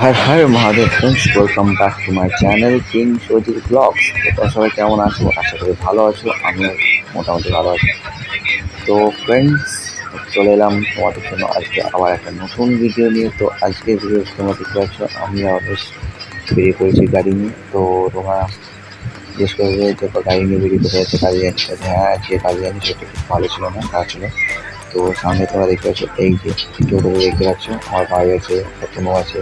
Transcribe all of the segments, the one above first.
Hi Mahadev friends welcome back to my channel king Sajir blogs তোমরা সবাই কেমন আছো? আশা করি ভালো আছো, আমিও মোটামুটি ভালো আছি। তো ফ্রেন্ডস চলে এলাম তোমাদের জন্য আজকে আবার একটা নতুন ভিডিও নিয়ে। তো আজকে ভিডিও তোমরা দেখতে পাচ্ছ, আমি অবশ্য বেরিয়ে পড়েছি গাড়ি নিয়ে। তো তোমরা করবে যে গাড়ি নিয়ে বেরিয়ে কোথায় যাচ্ছে? হ্যাঁ যে কাজে জানি সেটা ভালো ছিল না, খারাপ ছিল। তো সামনে তোমরা দেখতে পাচ্ছ, এই যে টোটোতে দেখতে পাচ্ছ, আমার ভাই আছে প্রথমও আছে,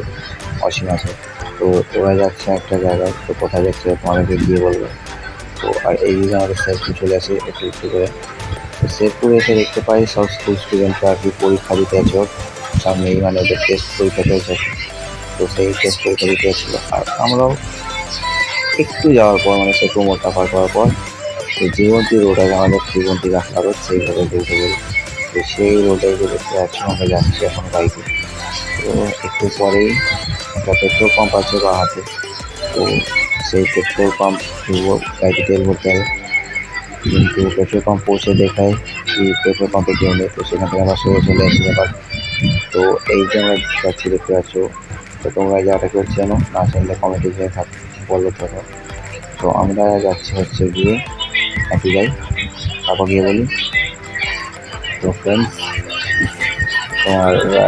অসীম আছে। তো ওরা যাচ্ছে একটা জায়গায়, তো কোথায় যাচ্ছে তোমাদেরকে গিয়ে বলব। তো আর এই দিকে আমাদের শেরপুর চলে আসে একটু একটু করে। তো শেরপুরে এসে দেখতে পাই, সব স্কুল স্টুডেন্টরা আর কি পরীক্ষা দিতে আছে সামনেই মানে ওদের টেস্ট পরীক্ষা চলছে। তো সেই টেস্ট পরীক্ষা দিতে যাচ্ছিল আর আমরাও একটু যাওয়ার পর মানে সেতু মোড়টা পার করার পর জীবন্তী রোড আছে, আমাদের জীবন্তী রাস্তা রোড সেইভাবে বলতে বলি তো সেই রোডে দেখতে পাচ্ছি আমরা যাচ্ছি এখন বাইকে তো একটু পরেই একটা পেট্রোল পাম্প আছে বা হাতে, তো সেই পেট্রোল পাম্প গাড়িতে তেল ভরতে হবে। কিন্তু পেট্রোল পাম্প পৌঁছে দেখায় কি পেট্রোল পাম্পে নেই তো সেখান থেকে আমরা সরে চলে আসি আবার। তো এই যে আমরা যাচ্ছি দেখতে পাচ্ছ, তো তোমরা জায়গাটা কেউ চেনো, না চিনলে কমেন্টে গিয়ে থাক বলল তো তো আমরা যাচ্ছি হচ্ছে গিয়ে একই যাই তারপর গিয়ে বলি তো ফ্রেন্ডস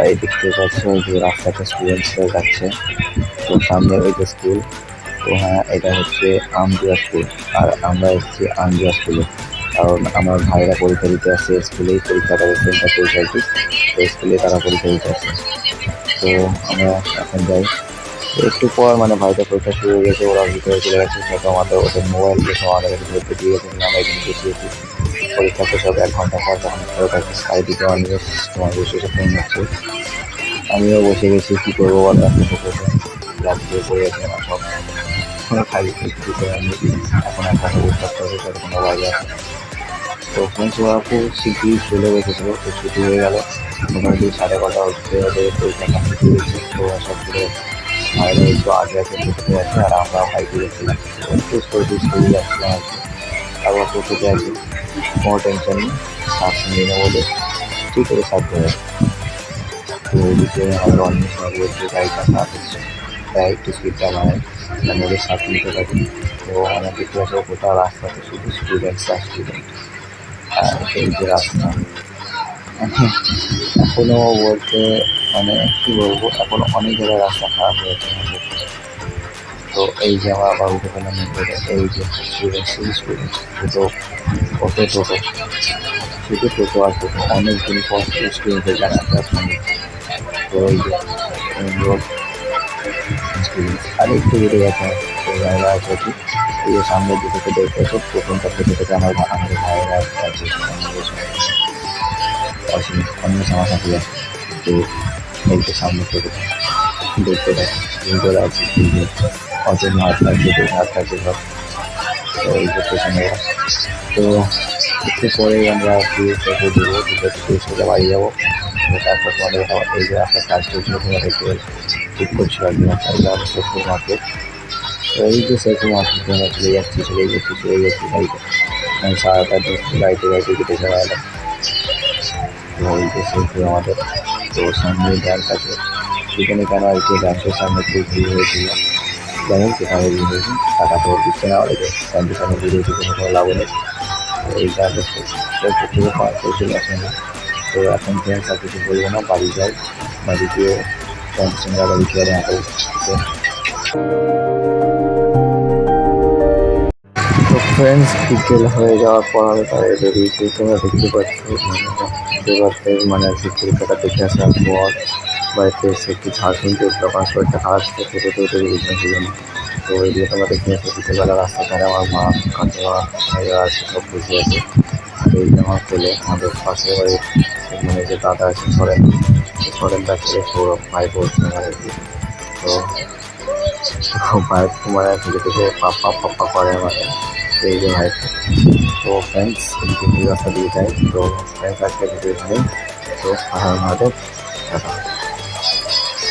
এই দেখতে পাচ্ছ যে রাস্তাটা স্টুডেন্টসরা যাচ্ছে। তো সামনে ওই যে স্কুল তো হ্যাঁ এটা হচ্ছে আমদিয়া স্কুল আর আমরা এসেছি আমদিয়া স্কুলে কারণ আমার ভাইরা পরীক্ষা দিতে আসছে স্কুলেই পরীক্ষাটা সেন্টার পরীক্ষা তো স্কুলে তারা পরীক্ষা দিতে আসছে তো আমরা এখন যাই। একটু পর মানে ভাইটা পরীক্ষা শুরু হয়ে গেছে, ওরা ভিতরে চলে গেছে। হয়তো আমাদের ওদের মোবাইল দিয়ে সব আমাদের দিয়ে আমরা এখানে বসিয়েছি পরীক্ষা তো সব এক ঘণ্টা পর তখন ফেরত আসছে চারিদিকে আমিও তোমার বসে ফোন হচ্ছে আমিও বসে গেছি কী করব বলো রাত্রে পড়ে না সব এখন খালি একটু করে আমি এখন এক ঘণ্টা বসে থাকতে হবে তখন বাইরে আছে তো ফ্রেন্ডস ওরা খুব শীঘ্রই চলে গেছিল, তো ছুটি হয়ে গেল। মোটামুটি সাড়ে কটা হচ্ছে পরীক্ষা কমপ্লিট হয়েছে তো সবগুলো ভাইরা একটু আগে আছে আছে, আর আমরা বাইকে গেছিলাম একটু স্কুল স্কুলে যাচ্ছিলাম আর কি। তারপর টোটোতে আছি কোনো টেনশন নেই শ্বাস নিয়ে নেব বলে ঠিক করে হবে তো ওইদিকে আমরা অন্য সময় বলছি গাড়িটা খারাপ হচ্ছে তাই একটু স্পিডটা মানে ওদের সাথ নিতে পারি। তো আমার দেখতে আসে গোটা রাস্তাতে শুধু স্টুডেন্টস আর স্টুডেন্ট আর এই যে রাস্তা। এখনও বলতে মানে কী বলব, এখন অনেক জায়গায় রাস্তা খারাপ হয়েছে তো এই যে আমরা আবার উঠে পেলাম ভিতরে এই যে স্টুডেন্ট দুটো টোটো শুধু টোটো আর টোটো অনেক দিন পর স্টুডেন্টের জানা তার তো এই যে স্টুডেন্ট আর একটু দূরে গেছে ভাইরা আছে, এই যে সামনের দিকে তো দেখতে পাচ্ছ প্রথমটা থেকে থেকে আমার আমাদের ভাইয়েরা আছে অসীম অন্য আমার সাথে আছে তো এই যে সামনে থেকে দেখতে পাচ্ছি তিনজন আছে তিনজন লাগছে দুই হাত লাগছে সব। তো একটু পরেই আমরা একটু চোখে দেবো সোজা বাড়ি যাব। তারপর তোমাদের এই যে রাস্তার কাজ চলছিল তোমরা দেখতে ঠিক করছিল হচ্ছে শেখপুর মার্কেট তো এই যে শেখপুর মার্কেট আমরা চলে যাচ্ছি চলে যাচ্ছি চলে যাচ্ছি আমি সারাটা গাড়িতে গাড়িতে কেটে চলে গেলাম তো এই যে শেখপুর আমাদের। তো সামনে ব্যাংক আছে সেখানে কেন আর কি ব্যাংকের সামনে খুব ভিড় হয়েছিল। যাই সেখানে টাকা তো দিচ্ছে না ব্যাংকের সামনে ভিড় হয়েছে কোনো লাভ নেই এই শেখপুর থেকে পাওয়া চলে আসে না। তো এখন ফ্রেন্ডস আর কিছু বলব না, বাড়ি যাই বাড়ি গিয়ে আবার বিকেলে হাঁটো তো ফ্রেন্ডস বিকেল হয়ে যাওয়ার পর আমি তাদের বেরিয়েছি। তোমরা দেখতে পাচ্ছ দেবাতে মানে কি দেখে আসার পর বাড়িতে এসে একটু ঝাড় কিনতে তখন শরীরটা খারাপ ছিল, খেতে তো উঠে বিজনেস জন্য তো এদিকে তোমরা দেখে এসে বিকেলবেলা রাস্তা ধারে আমার মা, কাকিমা ভাইয়া আছে, সব বসে আছে। আর এই আমার ছেলে, আমাদের পাশে বাড়ির মানে যে দাদা আছে, সরেন। সরেনটা ছেলে সৌরভ ভাই বলছে আমার তো ভাই তোমার থেকে থেকে পাপ্পা পাপ্পা করে আমাকে এই যে ভাই। তো ফ্রেন্ডস রাস্তা দিয়ে যাই তো ফ্রেন্ডস আজকে ভিডিও এখানেই তো আহার মহাদেব, টাটা।